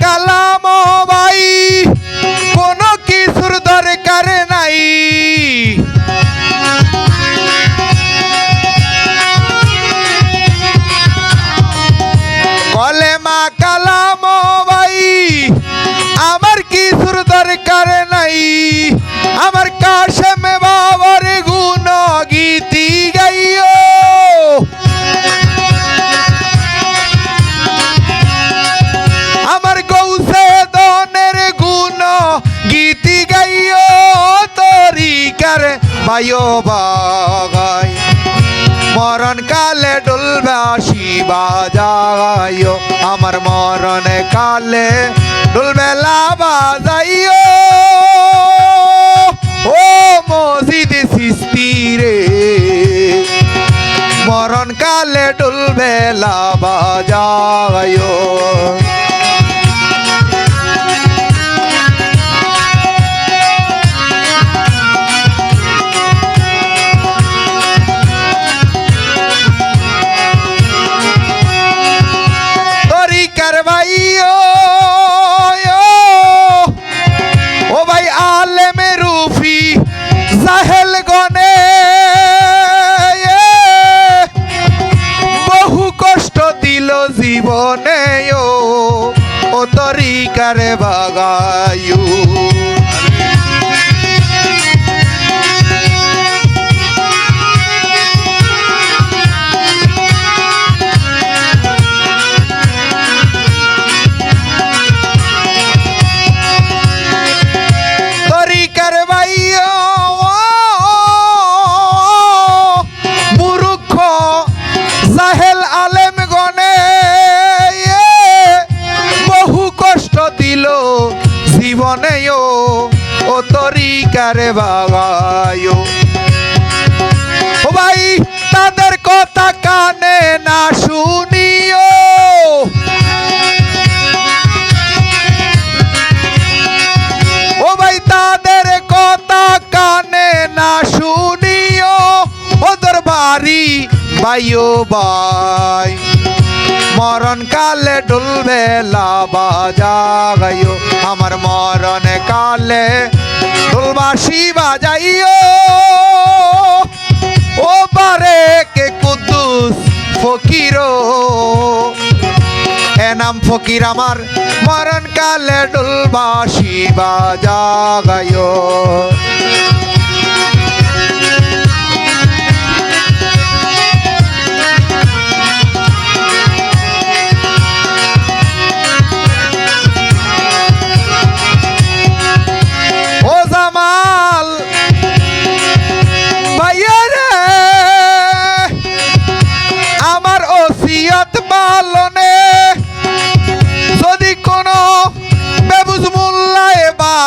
কলেমা ভাই। বায়ো বাগাই। মরণ কালে ডুলবে আসি বাজাইও আমার মরণ কালে ডুলবে বাজাইও ও মসজিদ সিস্তি রে। মরণ কালে ডুলবে বাজাইও তরিকার তরিকার বাগায়ু জীবনেও ও তরিকারে বাগায়ো ও ভাই, তাদের কথা কানে না শুনিও। ও ভাই, তাদের কথা কানে না শুনিও। ওদের বাড়ি ভাইও ভাই। মরণ কালে ডুলবে লাবাজা গাইও আমার মরণ কালে ডুলবাসি বাজাইও ও বারে কে কুদ্দুস ফকিরো এনাম ফকির আমার। মরণ কালে ডুলবাসি বাজা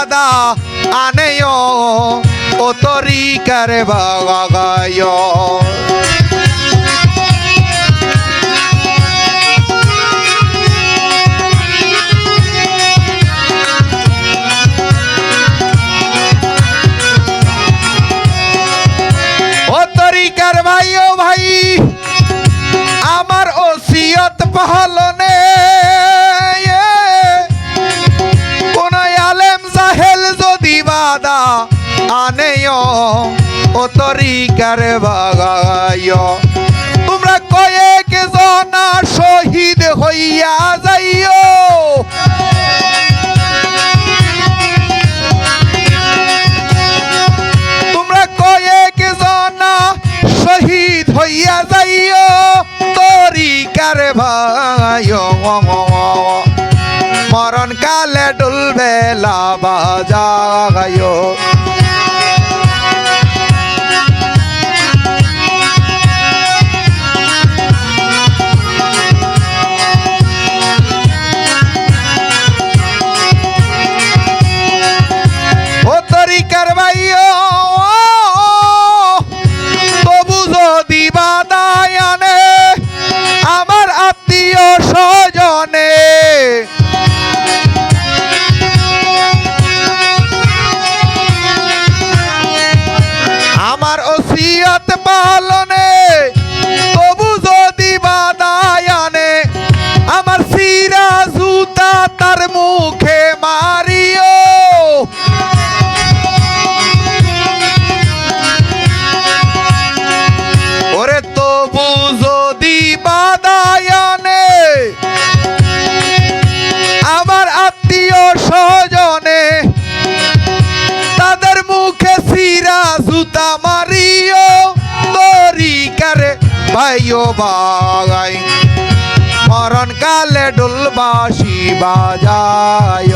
মোল্লায় বাদা আনেও ও তরিকারে বাগায় ও তরিকার ভাই ও ভাই আমার যদি বাদা আনেও ও তরিকার বাগায় তোমরা কয়েক জনা শহীদ হইয়া কালে ডুলবে লাবাজা সিরা জুতা মারিও তরিকারে ভাইও বাগাই। মরণ কালে ডুলবাসি বাজায়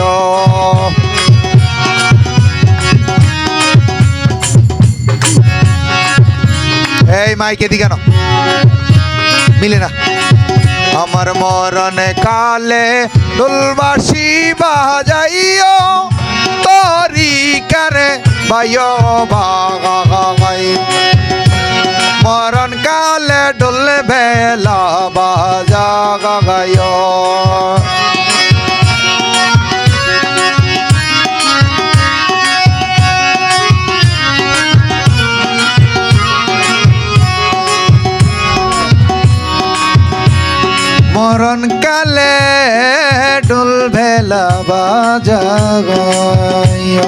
এই মাইকে দি কেন মিলে না। আমার মরণ কালে ডুলবাসি বাজাইও বাগাই মরণ কালে ডুল বেলা বাজা গায় মরণ কালে ডুল ভেলা বাজা গায়